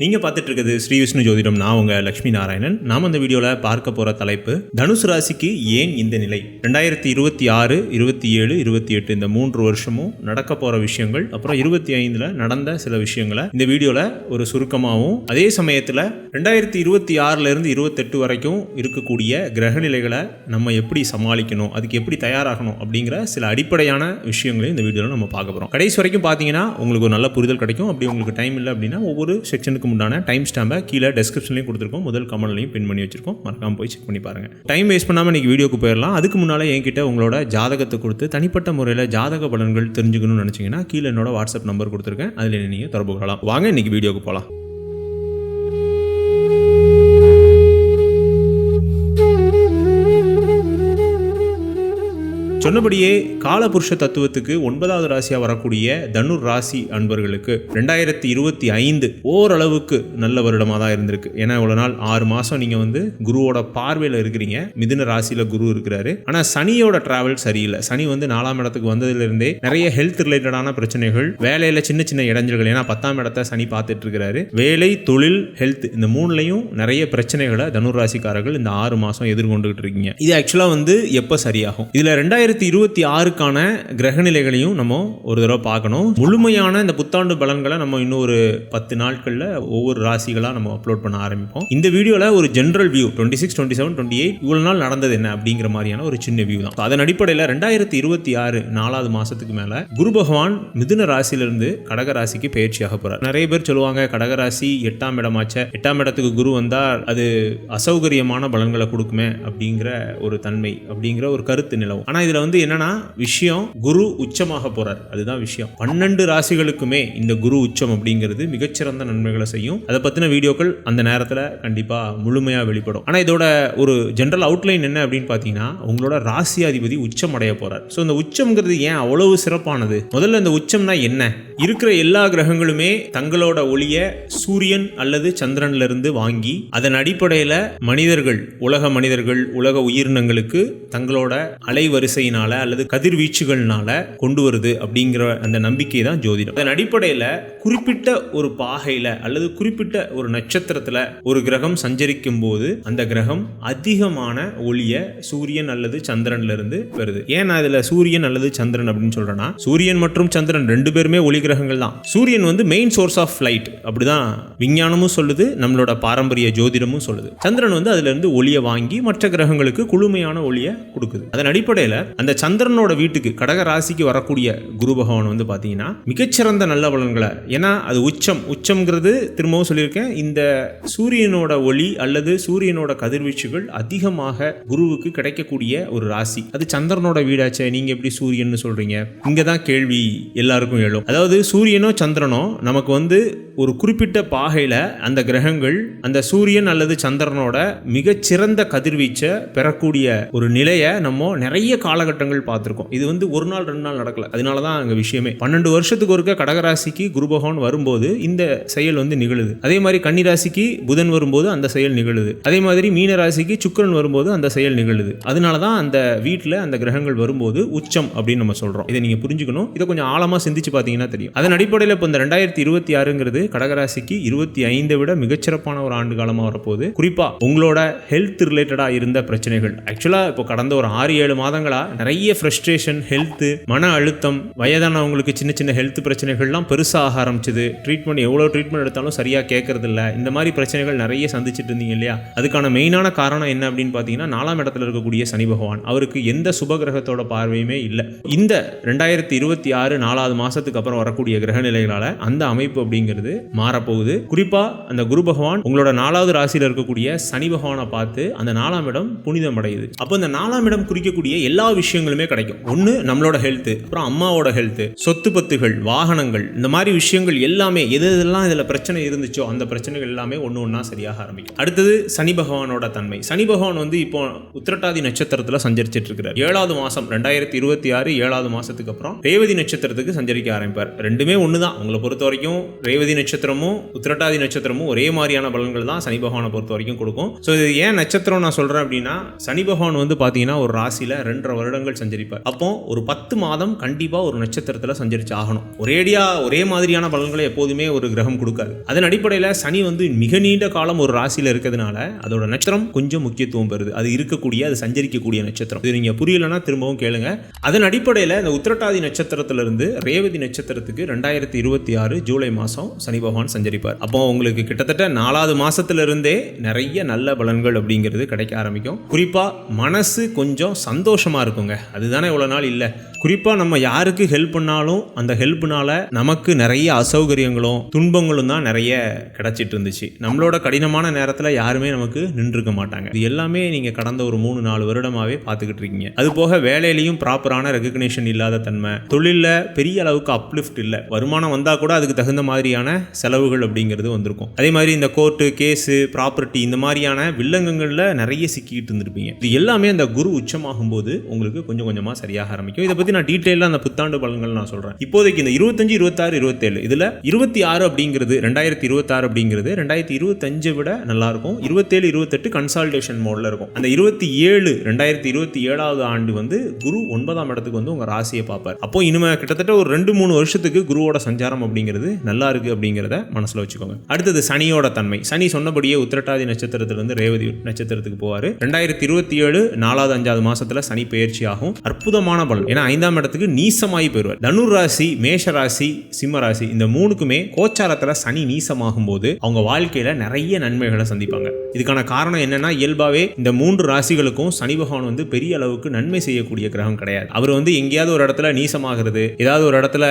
நீங்கள் பார்த்துட்டு இருக்கிறது ஸ்ரீ விஷ்ணு ஜோதிடம். நான் உங்கள் லட்சுமி நாராயணன். நாம் அந்த வீடியோவில் பார்க்க போகிற தலைப்பு தனுசு ராசிக்கு ஏன் இந்த நிலை? ரெண்டாயிரத்தி இருபத்தி ஆறு இருபத்தி ஏழு இருபத்தி எட்டு இந்த மூன்று வருஷமும் நடக்க போகிற விஷயங்கள் அப்புறம் இருபத்தி ஐந்தில் நடந்த சில விஷயங்களை இந்த வீடியோவில் ஒரு சுருக்கமாகவும் அதே சமயத்தில் ரெண்டாயிரத்தி இருபத்தி ஆறுலருந்து இருபத்தெட்டு வரைக்கும் இருக்கக்கூடிய கிரகநிலைகளை நம்ம எப்படி சமாளிக்கணும் அதுக்கு எப்படி தயாராகணும் அப்படிங்கிற சில அடிப்படையான விஷயங்களையும் இந்த வீடியோவில் நம்ம பார்க்க போகிறோம் கடைசி வரைக்கும் பார்த்தீங்கன்னா உங்களுக்கு ஒரு நல்ல புரிதல் கிடைக்கும். அப்படி உங்களுக்கு டைம் இல்லை அப்படின்னா ஒவ்வொரு செக்ஷனுக்கு உண்டான டைம் ஸ்டாம்பை கீழே டெஸ்கிரிப்ஷன்லையும் கொடுத்துருக்கோம். முதல் கமெண்ட்லையும் பின் பண்ணி வச்சிருக்கோம். மறக்காம போய் செக் பண்ணி பாருங்க. டைம் வேஸ்ட் பண்ணாமல் இன்னைக்கு வீடியோக்கு போயிடலாம். அதுக்கு முன்னால் என்கிட்ட உங்களோட ஜாதகத்தை கொடுத்து தனிப்பட்ட முறையில் ஜாதக பலன்கள் தெரிஞ்சுக்கணும்னு நினச்சிங்கன்னா கீழே என்னோட வாட்ஸ்அப் நம்பர் கொடுத்துருக்கேன். அதில் நீங்கள் தொடர்பு கொள்ளலாம். வாங்க இன்னைக்கு வீடியோக்கு போகலாம் சொன்னபடியே காலபுருஷ தத்துவத்துக்கு ஒன்பதாவது ராசியாக வரக்கூடிய தனுர் ராசி அன்பர்களுக்கு ரெண்டாயிரத்தி இருபத்தி ஐந்து ஓரளவுக்கு நல்ல வருடமாக தான் இருந்திருக்கு. ஏன்னா இவ்வளோ நாள் ஆறு மாதம் நீங்கள் வந்து குருவோட பார்வையில் இருக்கிறீங்க. மிதுன ராசியில் குரு இருக்கிறாரு. ஆனால் சனியோட டிராவல் சரியில்லை. சனி வந்து நாலாம் இடத்துக்கு வந்ததுலேருந்தே நிறைய ஹெல்த் ரிலேட்டடான பிரச்சனைகள் வேலையில் சின்ன சின்ன இடைஞ்சல்கள். ஏன்னா பத்தாம் இடத்த சனி பார்த்துட்டு இருக்கிறாரு. வேலை தொழில் ஹெல்த் இந்த மூணுலையும் நிறைய பிரச்சனைகளை தனுர் ராசிக்காரர்கள் இந்த ஆறு மாதம் எதிர்கொண்டுகிட்டு இருக்கீங்க. இது ஆக்சுவலாக வந்து எப்போ சரியாகும்? இதில் ரெண்டாயிரத்தி இருபத்தி ஆறுக்கான கிரகநிலைகளையும் நம்ம ஒரு தடவை பார்க்கணும். முழுமையான இந்த புத்தாண்டு பலன்களை நம்ம இன்னும் ஒரு பத்து நாட்களில் ஒவ்வொரு ராசிகளாக நம்ம அப்லோட் பண்ண ஆரம்பிப்போம். இந்த வீடியோவில் ஒரு general view twenty six twenty seven twenty eight இவ்வளோ நாள் நடந்தது என்ன அப்படிங்கிற மாதிரியான ஒரு சின்ன வியூ தான். அதன் அடிப்படையில் ரெண்டாயிரத்தி இருபத்தி ஆறு நாலாவது மாதத்துக்கு மேலே குரு பகவான் மிதுன ராசியிலிருந்து கடக ராசிக்கு பயிற்சியாக போகிறார் நிறைய பேர் சொல்லுவாங்க கடக ராசி எட்டாம் இடமாச்ச. எட்டாம் இடத்துக்கு குரு வந்தால் அது அசௌகரியமான பலன்களை கொடுக்குமே அப்படிங்கிற ஒரு தன்மை அப்படிங்கிற ஒரு கருத்து நிலவும். ஆனால் இதில் வந்து என்னன்னா விஷயம் குரு உச்சமாக போறார். அதுதான் விஷயம். பன்னெண்டு ராசிகளுக்குமே இந்த குரு உச்சம் அப்படிங்கிறது மிகச்சிறந்த நன்மைகளை செய்யும். அதை பற்றின வீடியோக்கள் அந்த நேரத்தில் கண்டிப்பாக முழுமையாக வெளிப்படும். ஆனால் இதோட ஒரு ஜென்ரல் அவுட்லைன் என்ன அப்படின்னு பார்த்தீங்கன்னா உங்களோட ராசியாதிபதி உச்சம் அடைய போறார். ஸோ இந்த உச்சம்ங்கிறது ஏன் அவ்வளவு சிறப்பானது? முதல்ல இந்த உச்சம்னா என்ன? இருக்கிற எல்லா கிரகங்களுமே தங்களோட ஒளிய சூரியன் அல்லது சந்திரன்ல இருந்து வாங்கி அதன் அடிப்படையில் மனிதர்கள் உலக மனிதர்கள் உலக உயிரினங்களுக்கு தங்களோட அலைவரிசையினால அல்லது கதிர்வீச்சுகள்னால கொண்டு வருது அப்படிங்கிற அந்த நம்பிக்கை தான் ஜோதிடம். அதன் அடிப்படையில் குறிப்பிட்ட ஒரு பாகையில் அல்லது குறிப்பிட்ட ஒரு நட்சத்திரத்தில் ஒரு கிரகம் சஞ்சரிக்கும் போது அந்த கிரகம் அதிகமான ஒளிய சூரியன் அல்லது சந்திரன்ல இருந்து வருது. ஏன் நான் சூரியன் அல்லது சந்திரன் அப்படின்னு சொல்றேன்னா சூரியன் மற்றும் சந்திரன் ரெண்டு பேருமே ஒளி கிரகங்கள் தான். சூரியன் வந்து மெயின் சோர்ஸ் ஆஃப் லைட் அப்படிதான் விஞ்ஞானமும் சொல்லுது நம்மளோட பாரம்பரிய ஜோதிடமும் சொல்லுது. சந்திரன் வந்து அதுல இருந்து ஒளியை வாங்கி மற்ற கிரகங்களுக்கு குளுமையான ஒளியை கொடுக்குது. அதன் அடிப்படையில் அந்த சந்திரனோட வீட்டுக்கு கடக ராசிக்கு வரக்கூடிய குரு பகவான் வந்து பார்த்தீங்கன்னா மிகச்சிறந்த நல்ல பலன்களை ஏன்னா அது உச்சம் உச்சம்ங்கிறது திரும்பவும் சொல்லியிருக்கேன். இந்த சூரியனோட ஒளி அல்லது சூரியனோட கதிர்வீச்சுகள் அதிகமாக குருவுக்கு கிடைக்கக்கூடிய ஒரு ராசி. அது சந்திரனோட வீடாச்சே நீங்க எப்படி சூரியன்னு சொல்றீங்க? இங்க தான் கேள்வி எல்லாருக்கும் எழும். அதாவது சூரியனோ சந்திரனோ நமக்கு வந்து ஒரு குறிப்பிட்ட பாகையில் அந்த கிரகங்கள் அந்த சூரியன் அல்லது சந்திரனோட மிகச்சிறந்த கதிர்வீச்சை பெறக்கூடிய ஒரு நிலையை நம்ம நிறைய காலகட்டங்கள் பார்த்துருக்கோம். இது வந்து ஒரு நாள் ரெண்டு நாள் நடக்கல. அதனால தான் அங்கே விஷயமே. பன்னெண்டு வருஷத்துக்கு ஒருக்க கடகராசிக்கு குரு பகவான் வரும்போது இந்த செயல் வந்து நிகழுது. அதே மாதிரி கன்னிராசிக்கு புதன் வரும்போது அந்த செயல் நிகழுது. அதே மாதிரி மீன ராசிக்கு சுக்கிரன் வரும்போது அந்த செயல் நிகழுது. அதனால தான் அந்த வீட்டில் அந்த கிரகங்கள் வரும்போது உச்சம் அப்படின்னு நம்ம சொல்கிறோம் இதை நீங்கள் புரிஞ்சுக்கணும். இதை கொஞ்சம் ஆழமாக சிந்திச்சு பார்த்தீங்கன்னா தெரியும். அதன் அடிப்படையில் இப்போ இந்த ரெண்டாயிரத்தி இருபத்தி ஆறுங்கிறது கடகராசிக்கு இருபத்தி ஐந்தை விட மிகச்சிறப்பான ஒரு ஆண்டு காலமாக வரப்போகுது. குறிப்பாக உங்களோட ஹெல்த் ரிலேட்டடாக இருந்த பிரச்சனைகள். ஆக்சுவலாக இப்போ கடந்த ஒரு ஆறு ஏழு மாதங்களாக நிறைய ஃப்ரஸ்ட்ரேஷன் ஹெல்த்து மன அழுத்தம் வயதானவங்களுக்கு சின்ன சின்ன ஹெல்த் பிரச்சனைகள்லாம் பெருசாக ஆக ஆரம்பிச்சது. ட்ரீட்மெண்ட் எவ்வளோ ட்ரீட்மெண்ட் எடுத்தாலும் சரியாக கேட்கறது இல்ல இந்த மாதிரி பிரச்சனைகள் நிறைய சந்திச்சுட்டு இருந்தீங்க இல்லையா? அதுக்கான மெயினான காரணம் என்ன அப்படின்னு பார்த்தீங்கன்னா நாலாம் இடத்துல இருக்கக்கூடிய சனி பகவான். அவருக்கு எந்த சுப கிரகத்தோட பார்வையுமே இல்லை. இந்த ரெண்டாயிரத்தி இருபத்தி ஆறு நாலாவது மாசத்துக்கு அப்புறம் வரக்கூடிய கிரக நிலைகளால அந்த அமைப்பு அப்படிங்கிறது மாறப்போகுது. குறிப்பா அந்த குரு பகவான் உங்களோட நாலாவது ராசியில் இருக்கக்கூடிய சனி பகவானை பார்த்து அந்த நாலாம் இடம் புனிதம் அடையுது அப்போ இந்த நாலாம் இடம் குறிக்கக்கூடிய எல்லா விஷயங்களுமே கிடைக்கும். ஒன்று நம்மளோட ஹெல்த்து அப்புறம் அம்மாவோட ஹெல்த்து சொத்து பத்துகள் வாகனங்கள் இந்த மாதிரி விஷயங்கள் எல்லாமே எது எதெல்லாம் இதில் பிரச்சனை இருந்துச்சோ அந்த பிரச்சனைகள் எல்லாமே ஒன்று ஒன்றா சரியாக ஆரம்பிக்கும். அடுத்தது சனி பகவானோட தன்மை. சனி பகவான் வந்து இப்போ உத்திரட்டாதி நட்சத்திரத்தில் சஞ்சரிச்சிட்டு இருக்கிறார். ஏழாவது மாதம் ரெண்டாயிரத்தி இருபத்தி ஆறு ஏழாவது மாதத்துக்கு அப்புறம் ரேவதி நட்சத்திரத்துக்கு சஞ்சரிக்க ஆரம்பிப்பார். ரெண்டுமே ஒன்று தான் உங்களை பொறுத்த வரைக்கும் ரேவதி நட்சத்திரமும் உத்திரட்டாதி நட்சத்திரமும் ஒரே மாதிரியான பலன்கள் தான் சனி பகவானை பொறுத்த வரைக்கும் கொடுக்கும். ஸோ இது ஏன் நட்சத்திரம் நான் சொல்கிறேன் அப்படின்னா சனி பகவான் வந்து பார்த்தீங்கன்னா ஒரு ராசியில் ரெண்டரை வருடம் வருடங்கள் சஞ்சரிப்பார் அப்போ ஒரு பத்து மாதம் கண்டிப்பாக ஒரு நட்சத்திரத்தில் சஞ்சரிச்சு ஆகணும். ஒரேடியாக ஒரே மாதிரியான பலன்களை எப்போதுமே ஒரு கிரகம் கொடுக்காது. அதன் அடிப்படையில் சனி வந்து மிக நீண்ட காலம் ஒரு ராசியில் இருக்கிறதுனால அதோட நட்சத்திரம் கொஞ்சம் முக்கியத்துவம் பெறுது. அது இருக்கக்கூடிய அது சஞ்சரிக்கக்கூடிய நட்சத்திரம். இது நீங்கள் புரியலன்னா திரும்பவும் கேளுங்க. அதன் அடிப்படையில் இந்த உத்திரட்டாதி நட்சத்திரத்திலிருந்து ரேவதி நட்சத்திரத்துக்கு ரெண்டாயிரத்தி இருபத்தி ஆறு ஜூலை மாதம் சனி பகவான் சஞ்சரிப்பார். அப்போ உங்களுக்கு கிட்டத்தட்ட நாலாவது மாசத்துல இருந்தே நிறைய நல்ல பலன்கள் அப்படிங்கிறது கிடைக்க ஆரம்பிக்கும். குறிப்பாக மனசு கொஞ்சம் சந்தோஷமா பார்த்துக்கோங்க. அதுதானே இவ்வளோ நாள் இல்லை. குறிப்பாக நம்ம யாருக்கு ஹெல்ப் பண்ணாலும் அந்த ஹெல்ப்னால நமக்கு நிறைய அசௌகரியங்களும் துன்பங்களும் தான் நிறைய கிடச்சிட்டு இருந்துச்சு. நம்மளோட கடினமான நேரத்தில் யாருமே நமக்கு நின்றுக்க மாட்டாங்க. இது எல்லாமே நீங்கள் கடந்த ஒரு மூணு நாலு வருடமாகவே பார்த்துக்கிட்டு இருக்கீங்க. அது போக வேலையிலையும் ப்ராப்பரான ரெகக்னேஷன் இல்லாத தன்மை. தொழிலில் பெரிய அளவுக்கு அப்லிஃப்ட் இல்லை. வருமானம் வந்தால் கூட அதுக்கு தகுந்த மாதிரியான செலவுகள் அப்படிங்கிறது வந்திருக்கும். அதே மாதிரி இந்த கோர்ட்டு கேஸு ப்ராப்பர்ட்டி இந்த மாதிரியான வில்லங்கங்களில் நிறைய சிக்கிட்டு இருந்திருப்பீங்க. இது எல்லாமே அந்த குரு உச்சமாகும் போது உங்களுக்கு கொஞ்சம் கொஞ்சமாக சரியாக ஆரம்பிக்கும். இதை பற்றி நான் டீட்டெயிலாக அந்த புத்தாண்டு பலன்கள் நான் சொல்கிறேன் இப்போதைக்கு இந்த இருபத்தஞ்சு இருபத்தாறு இருபத்தேழு இதில் இருபத்தி ஆறு அப்படிங்கிறது ரெண்டாயிரத்தி இருபத்தாறு அப்படிங்கிறது ரெண்டாயிரத்தி இருபத்தஞ்சு விட நல்லா இருக்கும். இருபத்தேழு இருபத்தெட்டு கன்சால்டேஷன் மோடில் இருக்கும். அந்த இருபத்தி ஏழு ரெண்டாயிரத்தி இருபத்தி ஏழாவது ஆண்டு வந்து குரு ஒன்பதாம் இடத்துக்கு வந்து உங்கள் ராசியை பார்ப்பார். அப்போ இனிமே கிட்டத்தட்ட ஒரு ரெண்டு மூணு வருஷத்துக்கு குருவோட சஞ்சாரம் அப்படிங்கிறது நல்லா இருக்கு அப்படிங்கிறத மனசில் வச்சுக்கோங்க. அடுத்தது சனியோட தன்மை. சனி சொன்னபடியே உத்திரட்டாதி நட்சத்திரத்திலிருந்து ரேவதி நட்சத்திரத்துக்கு போவார். ரெண்டாயிரத்தி இருபத்தி ஏழு நாலாவது அஞ்சாவது மாசத்துல சனி பயிற்சி ஆகும் அற்புதமான பலன். ஏன்னா ஐந்தாம் இடத்துக்கு நீசமாகி போயிடுவார் தனுர் ராசி மேஷ ராசி சிம்ம ராசி இந்த மூணுக்குமே கோச்சாரத்தில் சனி நீசமாகும் போது அவங்க வாழ்க்கையில நிறைய நன்மைகளை சந்திப்பாங்க. இதுக்கான காரணம் என்னன்னா இயல்பாவே இந்த மூன்று ராசிகளுக்கும் சனி பகவான் வந்து பெரிய அளவுக்கு நன்மை செய்யக்கூடிய கிரகம் கிடையாது. அவர் வந்து எங்கேயாவது ஒரு இடத்துல நீசமாகிறது ஏதாவது ஒரு இடத்துல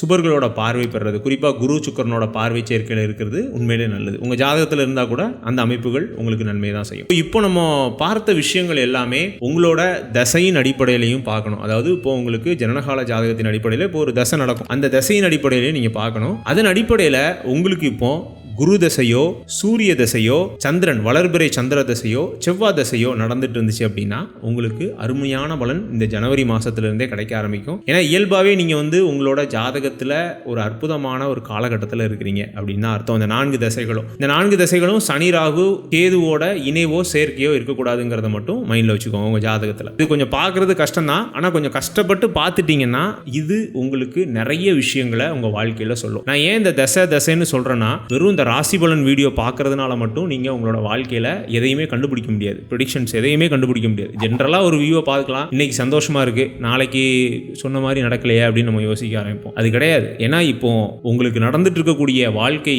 சுபர்களோட பார்வை பெறுறது குறிப்பா குரு சுக்கரனோட பார்வை சேர்க்கையில் இருக்கிறது உண்மையிலே நல்லது. உங்க ஜாதகத்தில் இருந்தா கூட அந்த அமைப்புகள் உங்களுக்கு நன்மை தான் செய்யும். இப்போ நம்ம பார்த்த விஷயங்கள் எல்லாமே உங்களோட தசையின் அடிப்படையிலையும் பார்க்கணும். அதாவது இப்போ உங்களுக்கு ஜனனகால ஜாதகத்தின் அடிப்படையில் இப்போ ஒரு தசை நடக்கும். அந்த தசையின் அடிப்படையிலையும் நீங்கள் பார்க்கணும். அதன் அடிப்படையில் உங்களுக்கு இப்போ குரு தசையோ சூரிய தசையோ சந்திரன் வளர்பிறை சந்திர தசையோ செவ்வாய் தசையோ நடந்துட்டு இருந்துச்சு அப்படின்னா உங்களுக்கு அருமையான பலன் இந்த ஜனவரி மாதத்துலேருந்தே கிடைக்க ஆரம்பிக்கும். ஏன்னா இயல்பாகவே நீங்கள் வந்து உங்களோட ஜாதகத்தில் ஒரு அற்புதமான ஒரு காலகட்டத்தில் இருக்கிறீங்க அப்படின்னு அர்த்தம். இந்த நான்கு தசைகளும். இந்த நான்கு தசைகளும் சனி ராகு கேதுவோட இணைவோ சேர்க்கையோ இருக்கக்கூடாதுங்கிறத மட்டும் மைண்டில் வச்சுக்கோங்க உங்கள் ஜாதகத்தில். இது கொஞ்சம் பார்க்குறது கஷ்டம் தான் ஆனால் கொஞ்சம் கஷ்டப்பட்டு பார்த்துட்டீங்கன்னா இது உங்களுக்கு நிறைய விஷயங்களை உங்கள் வாழ்க்கையில் சொல்லும். நான் ஏன் இந்த தசை தசைன்னு சொல்கிறேன்னா வெறும் இந்த ராசி பலன் வீடியோ பார்க்கறதுனால மட்டும் நீங்கள் உங்களோட வாழ்க்கையில் எதையுமே கண்டுபிடிக்க முடியாது. ப்ரொடிக்ஷன்ஸ் எதையுமே கண்டுபிடிக்க முடியாது. ஜென்ரலாக ஒரு வியூவை பார்க்கலாம். இன்னைக்கு சந்தோஷமாக இருக்குது நாளைக்கு சொன்ன மாதிரி நடக்கலையே அப்படின்னு நம்ம யோசிக்க ஆரம்பிப்போம். அது கிடையாது. ஏன்னா இப்போ உங்களுக்கு நடந்துட்டு இருக்கக்கூடிய வாழ்க்கை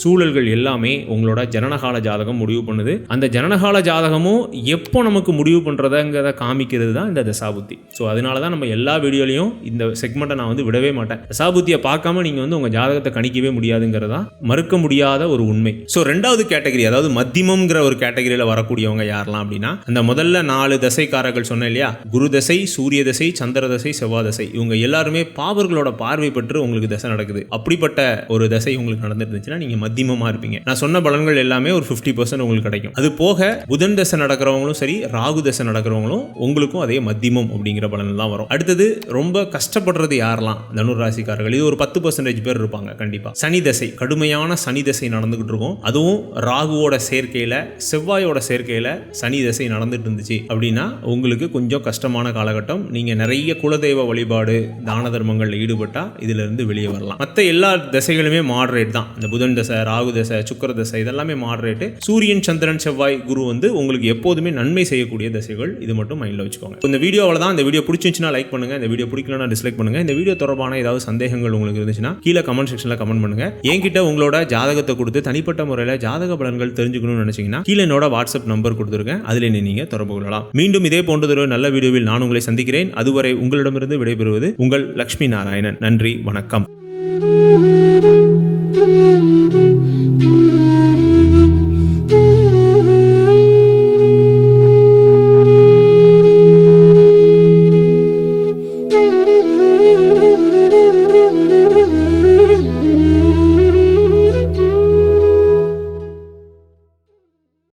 சூழல்கள் எல்லாமே உங்களோட ஜனனகால ஜாதகம் முடிவு பண்ணுது. அந்த ஜனனகால ஜாதகமும் எப்போ நமக்கு முடிவு பண்ணுறதுங்கிறத காமிக்கிறது தான் இந்த தசாபுத்தி. ஸோ அதனால தான் நம்ம எல்லா வீடியோலையும் இந்த செக்மெண்ட்டை நான் வந்து விடவே மாட்டேன். தசாபுத்தியை பார்க்காம நீங்கள் வந்து உங்கள் ஜாதகத்தை கணிக்கவே முடியாதுங்கிறதா மறுக்க முடியாது ஒரு உண்மை. ஸோ ரெண்டாவது கேட்டகரி அதாவது மத்தியமங்கிற ஒரு கேட்டகரியில் வரக்கூடியவங்க யாரெல்லாம் அப்படின்னா அந்த முதல்ல நாலு தசைக்காரர்கள் சொன்னேன் இல்லையா? குரு தசை சூரிய தசை சந்திர தசை செவ்வாய் தசை. இவங்க எல்லாருமே பாவர்களோட பார்வை பெற்று உங்களுக்கு தசை நடக்குது. அப்படிப்பட்ட ஒரு தசை உங்களுக்கு நடந்துட்டு இருந்துச்சுன்னா நீங்கள் மத்தியமமாக இருப்பீங்க. நான் சொன்ன பலன்கள் எல்லாமே ஒரு ஃபிஃப்டி பர்சன்ட் உங்களுக்கு கிடைக்கும். அது போக புதன் தசை நடக்கிறவங்களும் சரி ராகு தசை நடக்கிறவங்களும் உங்களுக்கும் அதே மத்தியமம் அப்படிங்கிற பலன் தான் வரும். அடுத்தது ரொம்ப கஷ்டப்படுறது யாரெல்லாம்? தனுர் ராசிக்காரர்கள் இது ஒரு பத்து பர்சன்டேஜ் பேர் இருப்பாங்க கண்டிப்பாக சனி தசை கடுமையான சனி தசை நடந்துகிட்டு இருக்கும் அதுவும் ராகுவோட சேர்க்கையில் செவ்வாயோட சேர்க்கையில் சனி தசை நடந்துட்டு இருந்துச்சு அப்படின்னா உங்களுக்கு கொஞ்சம் கஷ்டமான காலகட்டம். நீங்கள் நிறைய குலதெய்வ வழிபாடு தான தர்மங்களில் ஈடுபட்டால் இதிலிருந்து வெளியே வரலாம். மற்ற எல்லா திசைகளுமே மாடரேட் தான். இந்த புதன் தசை ராகு தசை சுக்கர தசை இதெல்லாமே மாடரேட்டு சூரியன் சந்திரன் செவ்வாய் குரு வந்து உங்களுக்கு எப்போதுமே நன்மை செய்யக்கூடிய தசைகள். இது மட்டும் மைண்டில் வச்சுக்கோங்க. இந்த வீடியோ தான் இந்த வீடியோ பிடிச்சிருந்துச்சுன்னா லைக் பண்ணுங்க. இந்த வீடியோ பிடிக்கலன்னா டிஸ்லைக் பண்ணுங்க. இந்த வீடியோ தொடர்பான ஏதாவது சந்தேகங்கள் உங்களுக்கு இருந்துச்சுன்னா கீழே கமெண்ட் செக்ஷனில் கமெண்ட் பண்ணுங்க. என்கிட்ட உங்களோட ஜாதகத்தை கொடுத்து தனிப்பட்ட முறையில் ஜாதக பலன்கள் தெரிஞ்சுக்கணும்னு நினைச்சீங்கன்னா கீழே என்னோட வாட்ஸ்அப் நம்பர் கொடுத்துருக்கேன். அதில் நீங்க தொடர்பு கொள்ளலாம். மீண்டும் இதே போன்றதொரு நல்ல வீடியோவில் நான் உங்களை சந்திக்கிறேன். அதுவரை உங்களிடமிருந்து விடைபெறுவது உங்கள் லக்ஷ்மி நாராயணன். நன்றி வணக்கம்.